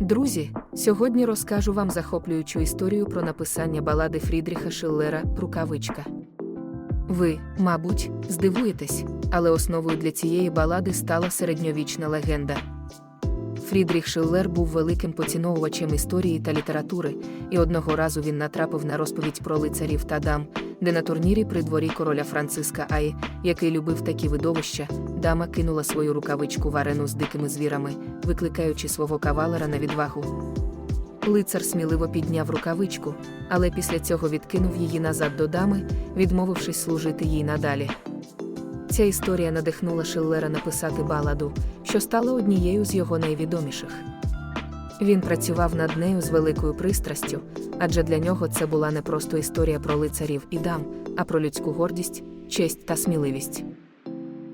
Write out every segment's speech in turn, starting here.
Друзі, сьогодні розкажу вам захоплюючу історію про написання балади Фрідріха Шиллера Рукавичка. Ви, мабуть, здивуєтесь, але основою для цієї балади стала середньовічна легенда. Фрідріх Шиллер був великим поціновувачем історії та літератури, і одного разу він натрапив на розповідь про лицарів та дам, де на турнірі при дворі короля Франциска Аї, який любив такі видовища, дама кинула свою рукавичку в арену з дикими звірами, викликаючи свого кавалера на відвагу. Лицар сміливо підняв рукавичку, але після цього відкинув її назад до дами, відмовившись служити їй надалі. Ця історія надихнула Шиллера написати баладу, що стала однією з його найвідоміших. Він працював над нею з великою пристрастю, адже для нього це була не просто історія про лицарів і дам, а про людську гордість, честь та сміливість.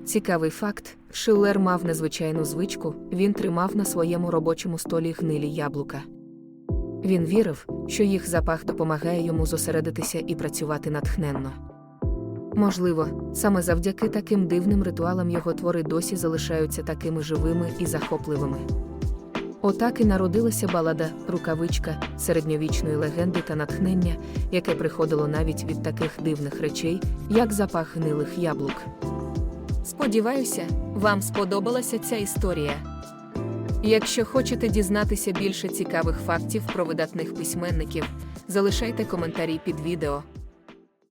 Цікавий факт: Шиллер мав незвичайну звичку, він тримав на своєму робочому столі гнилі яблука. Він вірив, що їх запах допомагає йому зосередитися і працювати натхненно. Можливо, саме завдяки таким дивним ритуалам його твори досі залишаються такими живими і захопливими. Отак і народилася балада Рукавичка середньовічної легенди та натхнення, яке приходило навіть від таких дивних речей, як запах гнилих яблук. Сподіваюся, вам сподобалася ця історія. Якщо хочете дізнатися більше цікавих фактів про видатних письменників, залишайте коментарі під відео.